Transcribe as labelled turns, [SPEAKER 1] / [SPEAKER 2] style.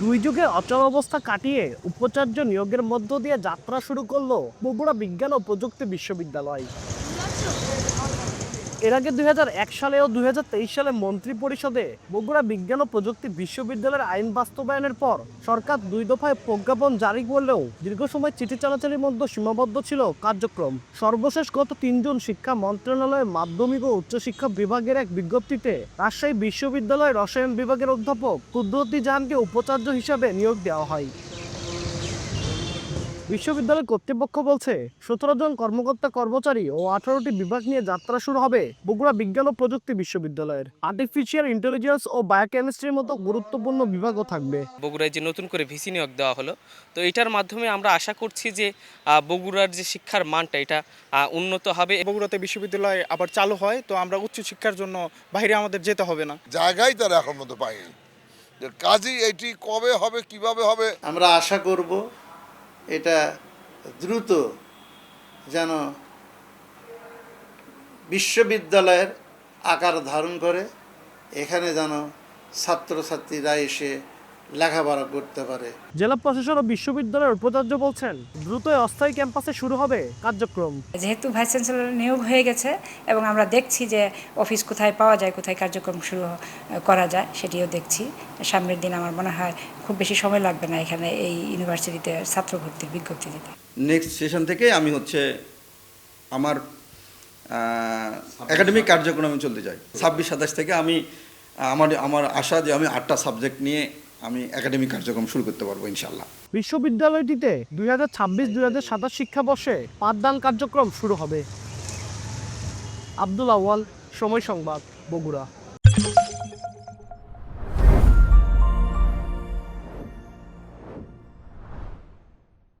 [SPEAKER 1] দুই যুগে অচল অবস্থা কাটিয়ে উপাচার্য নিয়োগের মধ্য দিয়ে যাত্রা শুরু করল বগুড়া বিজ্ঞান ও প্রযুক্তি বিশ্ববিদ্যালয়। এর আগে দুই হাজার এক সালে ও দুই হাজার তেইশ সালে মন্ত্রী পরিষদে বগুড়া বিজ্ঞান ও প্রযুক্তি বিশ্ববিদ্যালয়ের আইন বাস্তবায়নের পর সরকার দুই দফায় প্রজ্ঞাপন জারি করলেও দীর্ঘ সময় চিঠি চালাচালির মধ্যে সীমাবদ্ধ ছিল কার্যক্রম। সর্বশেষ গত তিনজন শিক্ষা মন্ত্রণালয়ের মাধ্যমিক ও উচ্চশিক্ষা বিভাগের এক বিজ্ঞপ্তিতে রাজশাহী বিশ্ববিদ্যালয়ের রসায়ন বিভাগের অধ্যাপক কুদরতি জাহানকে উপাচার্য হিসাবে নিয়োগ দেওয়া হয়। বিশ্ববিদ্যালয় কর্তৃপক্ষ বলছে সতেরো জন কর্মকর্তা কর্মচারী ও আঠারোটি বিভাগ নিয়ে যাত্রা শুরু হবে বগুড়া বিজ্ঞান ও প্রযুক্তি বিশ্ববিদ্যালয়ের। আর্টিফিশিয়াল ইন্টেলিজেন্স ও বায়োকেমিস্ট্রির মতো গুরুত্বপূর্ণ বিভাগও থাকবে।
[SPEAKER 2] বগুড়ায় যে নতুন করে ভিসি নিয়োগ দেওয়া হলো তো এটার মাধ্যমে আমরা আশা করছি যে আহ, বগুড়ার যে শিক্ষার মানটা এটা উন্নত হবে।
[SPEAKER 3] বগুড়াতে বিশ্ববিদ্যালয় আবার চালু হয় তো আমরা উচ্চ শিক্ষার জন্য বাইরে আমাদের যেতে হবে না।
[SPEAKER 4] জায়গায় তারা এখন মতো পায়নি। যে কাজই এটি কবে হবে কীভাবে হবে?
[SPEAKER 5] আমরা আশা করব এটা দ্রুত যেন বিশ্ববিদ্যালয়ের আকার ধারণ করে এখানে যেন ছাত্রছাত্রীরা এসে লেখাপড়া করতে পারে।
[SPEAKER 1] জেলা প্রশাসন ও বিশ্ববিদ্যালয়ের উপাচার্য বলছেন দ্রুত অস্থায়ী ক্যাম্পাসে শুরু হবে কার্যক্রম।
[SPEAKER 6] যেহেতু ভাইস চ্যান্সেলর নিয়োগ হয়ে গেছে এবং আমরা দেখছি যে অফিস কোথায় পাওয়া যায় কোথায় কার্যক্রম শুরু করা যায় সেটিও দেখছি। সামনের দিন আমার মনে হয় খুব বেশি সময় লাগবে না এখানে এই ইউনিভার্সিটিতে ছাত্র ভর্তির বিজ্ঞপ্তি দিতে।
[SPEAKER 7] নেক্সট সেশন থেকে আমি হচ্ছে আমার একাডেমিক কার্যক্রমে চলতে চাই। ছাব্বিশ সাতাশ থেকে আমি আমার আমার আশা যে আমি আটটা সাবজেক্ট নিয়ে আমি একাডেমিক কার্যক্রম শুরু করতে পারব ইনশাল্লাহ
[SPEAKER 1] বিশ্ববিদ্যালয়টিতে দুই হাজার ছাব্বিশ, দুই হাজার সাতাশ শিক্ষাবর্ষে পাঠদান কার্যক্রম শুরু হবে। আব্দুল আওয়াল সময় সংবাদ, বগুড়া।